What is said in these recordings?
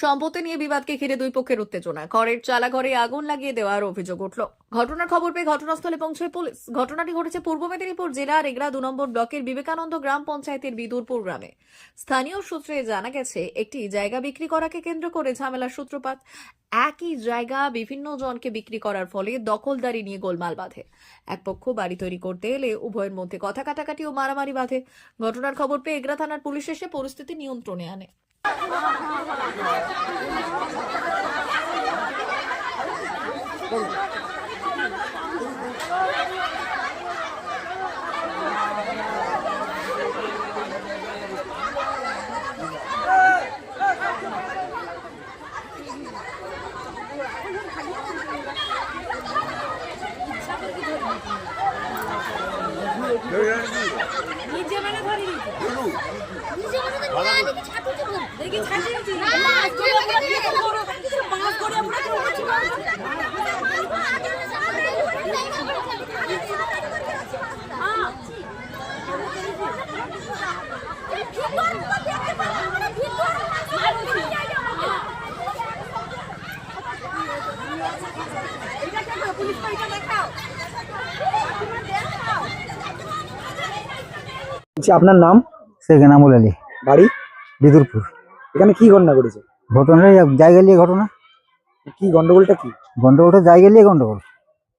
সম্পত্তি নিয়ে বিবাদকে ঘিরে দুই পক্ষের উত্তেজনা। ঘরের চালা ঘরে আগুন লাগিয়ে দেওয়ার অভিযোগ উঠল। ঘটনার খবর পেয়ে ঘটনাস্থলে পৌঁছয় পুলিশ। ঘটনাটি ঘটেছে পূর্ব মেদিনীপুর জেলার এগরা দু নম্বর ব্লকের বিবেকানন্দ গ্রাম পঞ্চায়েতের বিদুরপুর গ্রামে। স্থানীয় সূত্রে জানা গেছে, একটি জায়গা বিক্রি করাকে কেন্দ্র করে ঝামেলার সূত্রপাত। একই জায়গা বিভিন্ন জনকে বিক্রি করার ফলে দখলদারি নিয়ে গোলমাল বাঁধে। এক পক্ষ বাড়ি তৈরি করতে এলে উভয়ের মধ্যে কথা কাটাকাটি ও মারামারি বাঁধে। ঘটনার খবর পেয়ে এগরা থানার পুলিশ এসে পরিস্থিতি নিয়ন্ত্রণে আনে। নিজে মানে ধরি নিজে আপনার নাম? শেখ এনামুল আলী বাড়ি? বিদুরপুর। এখানে কি ঘটনা ঘটেছে? ঘটনা জায়গা নিয়ে ঘটনা। কি গন্ডগোলটা কি? গন্ডগোলটা জায়গা নিয়ে গন্ডগোল।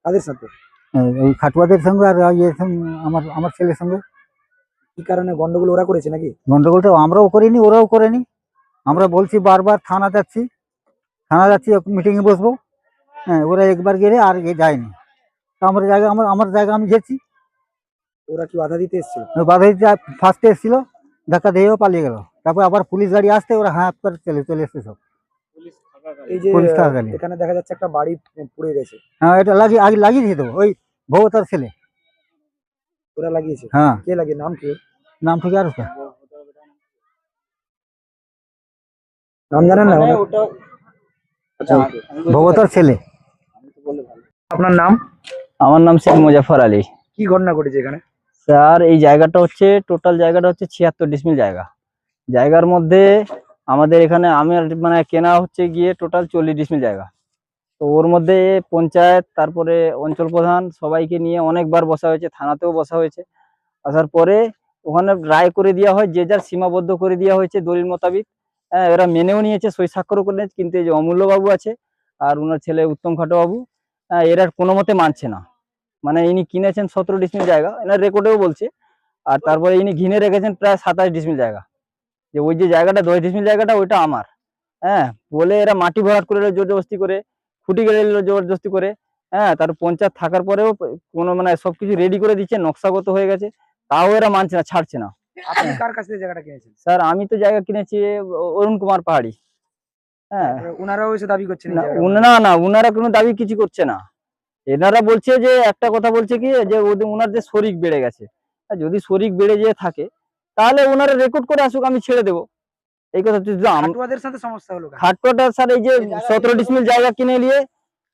কাদের সাথে? এই ওই খাটুয়াদের সঙ্গে আর ইয়ের সঙ্গে আমার আমার ছেলের সঙ্গে। কি কারণে গন্ডগোল ওরা করেছে নাকি? গন্ডগোলটা আমরাও করিনি ওরাও করেনি। আমরা বলছি বারবার থানা যাচ্ছি। থানা যাচ্ছি মিটিংয়ে বসবো। হ্যাঁ ওরা একবার গেলে আর যায়নি। তা আমার জায়গা আমার আমার জায়গা আমি গেছি ওরা কি বাধা দিতে এসেছিল? বাধা দিতে ফার্স্টে এসেছিল। ধাক্কা দিয়েও পালিয়ে গেল। তারপর আবার পুলিশ গাড়ি আসতে ওরা হাত করে চলে চলে এসছে সব। এই যে পুলিশ থাকাকালীন। এখানে দেখা যাচ্ছে একটা বাড়ি পুড়ে গেছে। হ্যাঁ এটা লাগিয়ে আগে লাগিয়ে দিয়ে দেবো। ওই ছেলে। ওরা লাগিয়েছে। হ্যাঁ। কে লাগিয়ে নাম কি? নাম আর কি? নাম জানেন না আচ্ছা, ভগবতার ছেলে। আপনার নাম? আমার নাম শেখ মুজাফর আলী। কি ঘটনা ঘটেছে এখানে? স্যার এই জায়গাটা হচ্ছে টোটাল জায়গাটা হচ্ছে ছিয়াত্তর ডিসমিল জায়গা। জায়গার মধ্যে আমাদের এখানে আমার মানে কেনা হচ্ছে গিয়ে টোটাল চল্লিশ ডিসমিল জায়গা। তো ওর মধ্যে পঞ্চায়েত, তারপরে অঞ্চল প্রধান সবাইকে নিয়ে অনেকবার বসা হয়েছে, থানাতেও বসা হয়েছে। আসার পরে ওখানে রায় করে দেওয়া হয়, যে যার সীমাবদ্ধ করে দেওয়া হয়েছে দলিল মোতাবিক। হ্যাঁ এরা মেনেও নিয়েছে, সই স্বাক্ষরও করে নিয়েছে কিন্তু এই যে অমূল্য বাবু আছে আর ওনার ছেলে উত্তম খাটোবাবু হ্যাঁ এরা কোনো মতে মানছে না। মানে ইনি কিনেছেন সতেরো ডিসমিল জায়গা এনার রেকর্ডেও বলছে। আর তারপরে ইনি ঘিনে রেখেছেন প্রায় সাতাশ ডিসমিল জায়গা। যে ওই যে জায়গাটা দশ ডিসমিল জায়গাটা ওইটা আমার। হ্যাঁ বলে এরা মাটি ভরাট করে জোরজবস্তি করে খুঁটি গেড়ে এলো জবরদস্তি করে। হ্যাঁ তার পঞ্চায়েত থাকার পরেও কোনো মানে সবকিছু রেডি করে দিচ্ছে নকশাগত হয়ে গেছে। তাও এরা মানছে না ছাড়ছে না। আপনি কার কাছ থেকে জায়গাটা কিনেছেন? স্যার আমি তো জায়গা কিনেছি অরুণ কুমার পাহাড়ি। হ্যাঁ। ওনারাও এসে দাবি করছেন না না না উনারা কোনো দাবি কিছু করছে না। এনারা বলছে যে একটা কথা বলছে কি যে ওদের উনার যে শরিক বেড়ে গেছে। যদি শরিক বেড়ে যেয়ে থাকে তাহলে ওনারা রেকর্ড করে আসুক আমি ছেড়ে দেবো। এই কথা যদি আম- সাথে সমস্যা হলো কেন? স্যার এই যে সতেরো ডিসমিল জায়গা কিনে নিয়ে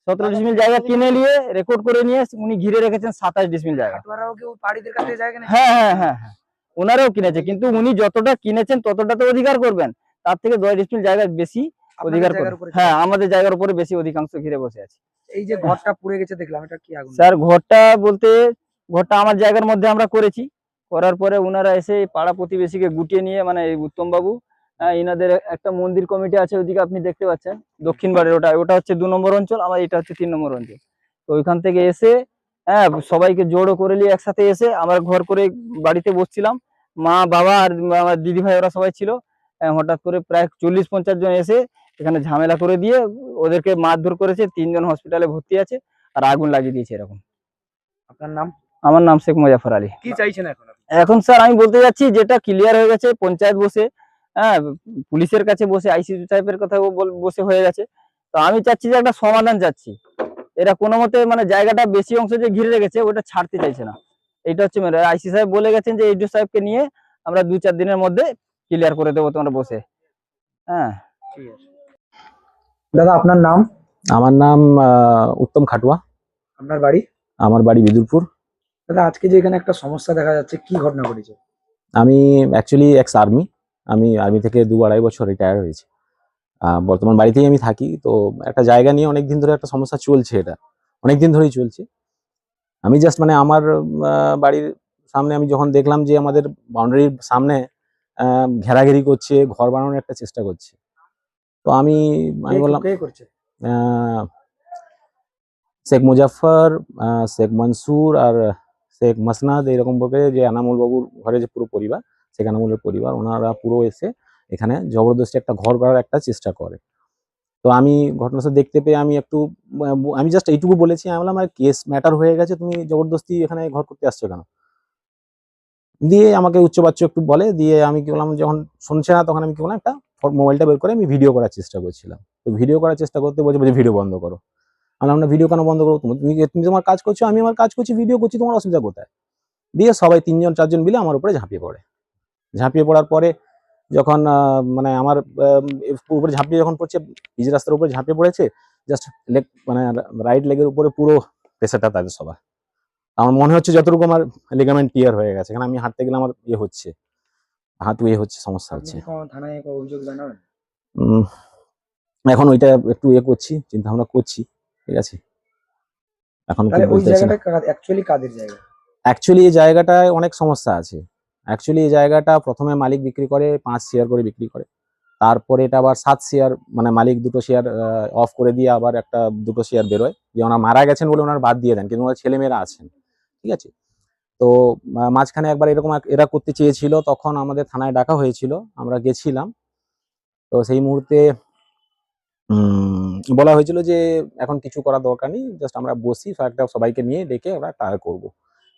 সতেরো ডিসমিল জায়গা কিনে নিয়ে রেকর্ড করে নিয়ে উনি ঘিরে রেখেছেন সাতাশ ডিসমিল জায়গা। হ্যাঁ হ্যাঁ হ্যাঁ হ্যাঁ। ওনারাও কিনেছে কিন্তু উনি যতটা কিনেছেন ততটা তো অধিকার করবেন। তার থেকে দশ ডিসমিল জায়গা বেশি অধিকার করে। হ্যাঁ আমাদের জায়গার উপরে বেশি অধিকাংশ ঘিরে বসে আছে। এই যে ঘরটা পুড়ে গেছে দেখলাম এটা কি আগুন? স্যার ঘরটা বলতে ঘরটা আমার জায়গার মধ্যে আমরা করেছি। করার পরে ওনারা এসে পাড়া প্রতিবেশীকে গুটিয়ে নিয়ে মানে উত্তম বাবু ইনাদের একটা মন্দির কমিটি আছে ওইদিকে আপনি দেখতে পাচ্ছেন দক্ষিণ বাড়ির ওটা ওটা হচ্ছে দু নম্বর অঞ্চল আমার এটা হচ্ছে তিন নম্বর অঞ্চল। তো ওইখান থেকে এসে হ্যাঁ সবাইকে জোড়ো করে নিয়ে একসাথে এসে আমরা ঘর করে বাড়িতে বসছিলাম। মা বাবা আর আমার দিদি ভাই ওরা সবাই ছিল। আহ, হঠাৎ করে প্রায় চল্লিশ পঞ্চাশ জন এসে এখানে ঝামেলা করে দিয়ে ওদেরকে মারধর করেছে তিনজন হসপিটালে ভর্তি আছে আর আগুন লাগিয়ে দিয়েছে এরকম। আপনার নাম? আমার নাম শেখ মুজাফর আলী। কি চাইছেন এখন এখন স্যার আমি বলতে যাচ্ছি যেটা ক্লিয়ার হয়ে গেছে পঞ্চায়েত বসে হ্যাঁ পুলিশের কাছে বসে আইসিসি সাহেবের কথা বসে হয়ে গেছে। তো আমি চাচ্ছি যে একটা সমাধান চাচ্ছি এরা কোনো মতে মানে জায়গাটা বেশি অংশ যে ঘিরে রেখেছে ওটা ছাড়তে চাইছে না। এটা হচ্ছে মেরে আইসি সাহেব বলে গেছেন যে এইচডিও সাহেবকে নিয়ে আমরা দু চার দিনের মধ্যে ক্লিয়ার করে দেবো তোমরা বসে। হ্যাঁ। ঠিক আছে। দাদা আপনার নাম? আমার নাম উত্তম খাটুয়া। আপনার বাড়ি? আমার বাড়ি বিদুরপুর। দাদা আজকে যে এখানে একটা সমস্যা দেখা যাচ্ছে কি ঘটনা ঘটেছে? আমি অ্যাকচুয়ালি এক্স আর্মি আমি আর্মি থেকে দু আড়াই বছর রিটায়ার হয়েছি। বর্তমান বাড়িতেই আমি থাকি তো একটা জায়গা নিয়ে অনেক দিন ধরে একটা সমস্যা চলছে এটা। অনেক দিন ধরেই চলছে। আমি জাস্ট মানে আমার বাড়ির সামনে আমি যখন দেখলাম যে আমাদের বাউন্ডারির সামনে ঘেরাঘেরি করছে ঘর বানানোর একটা চেষ্টা করছে তো আমি আমি বললাম শেখ মুজাফর শেখ মনসুর আর শেখ মাসনাদ এরকম বলতে যে এনামুল বাবুর ঘরে যে পুরো পরিবার শেখ এনামুলের পরিবার ওনারা পুরো এসে এখানে জবরদস্তি একটা ঘর করার একটা চেষ্টা করে। তো আমি ঘটনাটা দেখতে পেয়ে আমি একটু আমি জাস্ট এইটুকু বলেছি আমি বললাম আর কেস ম্যাটার হয়ে গেছে তুমি জবরদস্তি এখানে ঘর করতে আসছো কেন? দিয়ে আমাকে উচ্চবাচ্য একটু বলে দিয়ে আমি কি বললাম যখন শুনছে না তখন আমি কি বললাম একটা মোবাইলটা বের করে আমি ভিডিও করার চেষ্টা করছিলাম। তো ভিডিও করার চেষ্টা করতে বলছে বলছে ভিডিও বন্ধ করো। আমি বললাম ভিডিও কেন বন্ধ করব? তুমি তুমি তুমি তোমার কাজ করছ? আমি আমার কাজ করছি ভিডিও করছি, তোমার অসুবিধা কোথায়? দিয়ে সবাই তিনজন, চারজন মিলে আমার উপরে ঝাঁপিয়ে পড়ে। ঝাঁপিয়ে পড়ার পরে যখন মানে আমার উপরে ঝাঁপিয়ে যখন পড়ছে পিচ রাস্তার উপরে ঝাঁপিয়ে পড়েছে জাস্ট লেগ মানে রাইট লেগের উপরে পুরো প্রেশারটা তাদের সবার। আমার মনে হচ্ছে যতটুকু আমার লিগামেন্ট টিয়ার হয়ে গেছে কারণ আমি হাঁটতে গেলে আমার ইয়ে হচ্ছে। হাত ইয়ে হচ্ছে সমস্যা হচ্ছে। থানায় অভিযোগ জানাবেন? উম, এখন ওইটা একটু ইয়ে করছি চিন্তা ভাবনা করছি ঠিক আছে? এখন কাদের জায়গা? অ্যাকচুয়ালি এই জায়গাটায় অনেক সমস্যা আছে। অ্যাকচুয়ালি এই জায়গাটা প্রথমে মালিক বিক্রি করে পাঁচ শেয়ার করে বিক্রি করে। তারপরে এটা আবার সাত শেয়ার মানে মালিক দুটো শেয়ার অফ করে দিয়ে আবার একটা দুটো শেয়ার বেরোয়। যে ওনার মারা গেছেন বলে ওনার বাদ দিয়ে দেন কিন্তু ওনার ছেলেমেয়েরা আছেন ঠিক আছে? তো মাঝখানে একবার এরকম এরা করতে চেয়েছিল, তখন আমাদের থানায় ডাকা হয়েছিল, আমরা গেছিলাম। তো সেই মুহূর্তে বলা হয়েছিল যে এখন কিছু করার দরকার নেই জাস্ট আমরা বসি একটা সবাইকে নিয়ে ডেকে আমরা ট্রায়াল করব।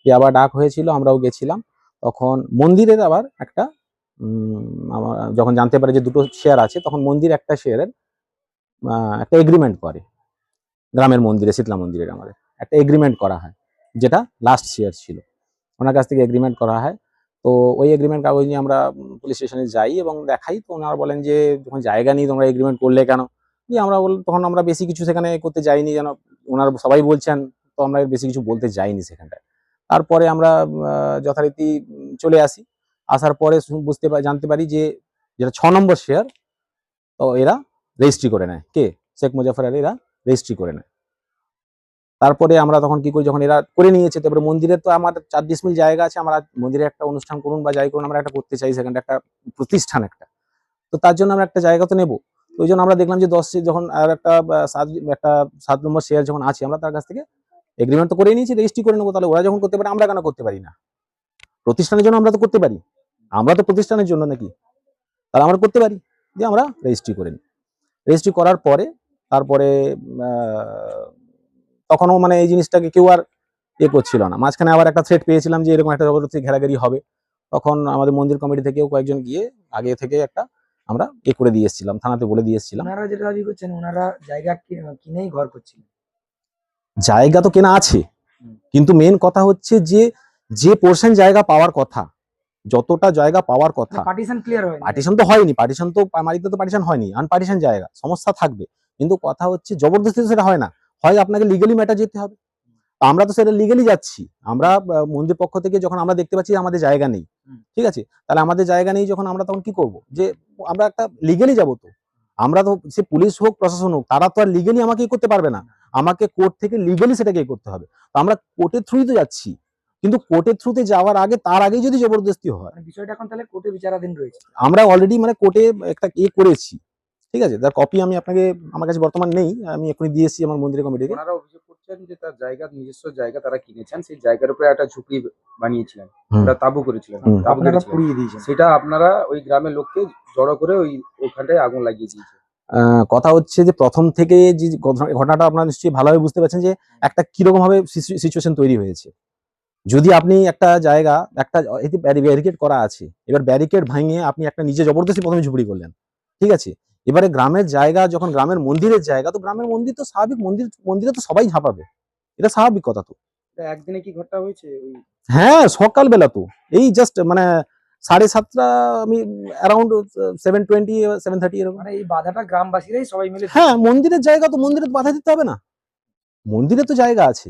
দিয়ে আবার ডাক হয়েছিল, আমরাও গেছিলাম। তখন মন্দিরের আবার একটা যখন জানতে পারে যে দুটো শেয়ার আছে, তখন মন্দির একটা শেয়ারের একটা এগ্রিমেন্ট করে। গ্রামের মন্দিরে, শীতলা মন্দিরের আমাদের, একটা এগ্রিমেন্ট করা হয়, যেটা লাস্ট শেয়ার ছিল। ওনার কাছ থেকে এগ্রিমেন্ট করা হয়। তো ওই এগ্রিমেন্ট কাগজ নিয়ে আমরা পুলিশ স্টেশনে যাই এবং দেখাই। তো ওনারা বলেন যে, যখন জায়গা নেই তোমরা এগ্রিমেন্ট করলে কেন? দিয়ে আমরা বল, তখন আমরা বেশি কিছু সেখানে করতে যাইনি যেন ওনারা সবাই বলছেন। তো আমরা বেশি কিছু বলতে যাইনি সেখানটায়। তারপরে আমরা যথারীতি চলে আসি। আসার পরে বুঝতে জানতে পারি যে, যেটা ছ নম্বর শেয়ার তো এরা রেজিস্ট্রি করে নেয়। কে? শেখ মুজাফর আলী এরা রেজিস্ট্রি করে নেয়। তারপরে আমরা তখন কি করি, যখন এরা করে নিয়েছে, তারপরে মন্দিরে তো আমার চার ডিসমিল জায়গা আছে, আমরা মন্দিরে একটা অনুষ্ঠান করুন বা যাই করুন, আমরা একটা করতে চাই সেখানটা, একটা প্রতিষ্ঠান একটা। তো তার জন্য আমরা একটা জায়গা তো নেব। তো ওই জন্য আমরা দেখলাম যে দশ যখন আর একটা সাত একটা সাত নম্বর শেয়ার যখন আছে, আমরা তার কাছ থেকে এগ্রিমেন্ট তো করে নিয়েছি রেজিস্ট্রি করে নেব, তাহলে ওরা যখন করতে পারে, আমরা কেন করতে পারি না? প্রতিষ্ঠানের জন্য আমরা তো করতে পারি। আমরা তো প্রতিষ্ঠানের জন্য নাকি? তাহলে আমরা করতে পারি দিয়ে আমরা রেজিস্ট্রি করে নিই। রেজিস্ট্রি করার পরে, তারপরে তখনও মানে এই জিনিসটাকে কেউ আর ইয়ে করছিল না। মাঝখানে আবার একটা থ্রেট পেয়েছিলাম যে এরকম একটা জবরদস্তি ঘেরাঘেরি হবে। তখন আমাদের মন্দির কমিটি থেকেও কয়েকজন গিয়ে আগে থেকে একটা আমরা এ করে দিয়ে এসেছিলাম থানাতে বলে দিয়ে এসেছিলাম। ওনারা যেটা দাবি করছেন ওনারা জায়গা কিনেই ঘর করছিলেন? জায়গা তো কেনা আছে। কিন্তু মেন কথা হচ্ছে যে যে পোর্শন জায়গা পাওয়ার কথা যতটা জায়গা পাওয়ার কথা পার্টিশন ক্লিয়ার পার্টিশন তো হয়নি পার্টিশন তো মারিতে তো পার্টিশন হয়নি আনপার্টিশন জায়গা সমস্যা থাকবে। কিন্তু কথা হচ্ছে জবরদস্তি তো সেটা হয় না। হয় আপনাকে লিগালি ম্যাটার যেতে হবে। আমরা তো সেটা লিগালি যাচ্ছি। আমরা মন্দির পক্ষ থেকে যখন আমরা দেখতে পাচ্ছি আমাদের জায়গা নেই ঠিক আছে? তাহলে আমাদের জায়গা নেই যখন আমরা তখন কি করব? যে আমরা একটা লিগালি যাব তো। আমরা তো সে পুলিশ হোক প্রশাসন হোক তারা তো আর লিগালি আমাকে এ করতে পারবে না। আমাকে কোর্ট থেকে লিগালি সেটাকে এ করতে হবে। তো আমরা কোর্টের থ্রুই তো যাচ্ছি। কিন্তু কোর্টের থ্রুতে যাওয়ার আগে তার আগেই যদি জবরদস্তি হয় মানে বিষয়টা এখন তাহলে কোর্টে বিচারাধীন রয়েছে। আমরা অলরেডি মানে কোর্টে একটা ইয়ে করেছি। ঠিক আছে? তার কপি আমি আপনাকে আমার কাছে বর্তমান নেই। আমি এখনই দিয়েছি আমার মন্দিরের কমিটিকে ওনারা অভিযোগ করছেন যে তার জায়গা নিজস্ব জায়গা তারা কিনেছেন। সেই জায়গার উপরে একটা ঝুপড়ি বানিয়েছিলেন। ওটা তাবু করেছিলেন। আপনারা পুড়িয়ে দিয়েছেন। সেটা আপনারা ওই গ্রামের লোককে জড়ো করে ওই ওখানটায় আগুন লাগিয়ে দিয়েছে আহ, কথা হচ্ছে যে প্রথম থেকে যে ঘটনাটা আপনারা নিশ্চয়ই ভালোভাবে বুঝতে পারছেন যে একটা কীরকম ভাবে সিচুয়েশন তৈরি হয়েছে। যদি আপনি একটা জায়গা একটা ব্যারিকেড করা আছে এবার ব্যারিকেড ভাঙিয়ে আপনি একটা নিজে জবরদস্তি প্রথমে ঝুপড়ি করলেন ঠিক আছে? এবারে গ্রামের জায়গা যখন গ্রামের মন্দিরের জায়গা তো গ্রামের মন্দির তো স্বাভাবিক মন্দির মন্দিরে তো সবাই ঝাঁপাবে। এটা স্বাভাবিক কথা তো। একদিনে কি ঘটনা হয়েছে হ্যাঁ সকালবেলা তো। এই জাস্ট মানে সাড়ে সাতটা আমি around seven twenty seven thirty এরকম। মানে এই বাধাটা গ্রামবাসীরাই সবাই মিলে হ্যাঁ মন্দিরের জায়গা তো মন্দিরে তো বাধা দিতে হবে না। মন্দিরে তো জায়গা আছে।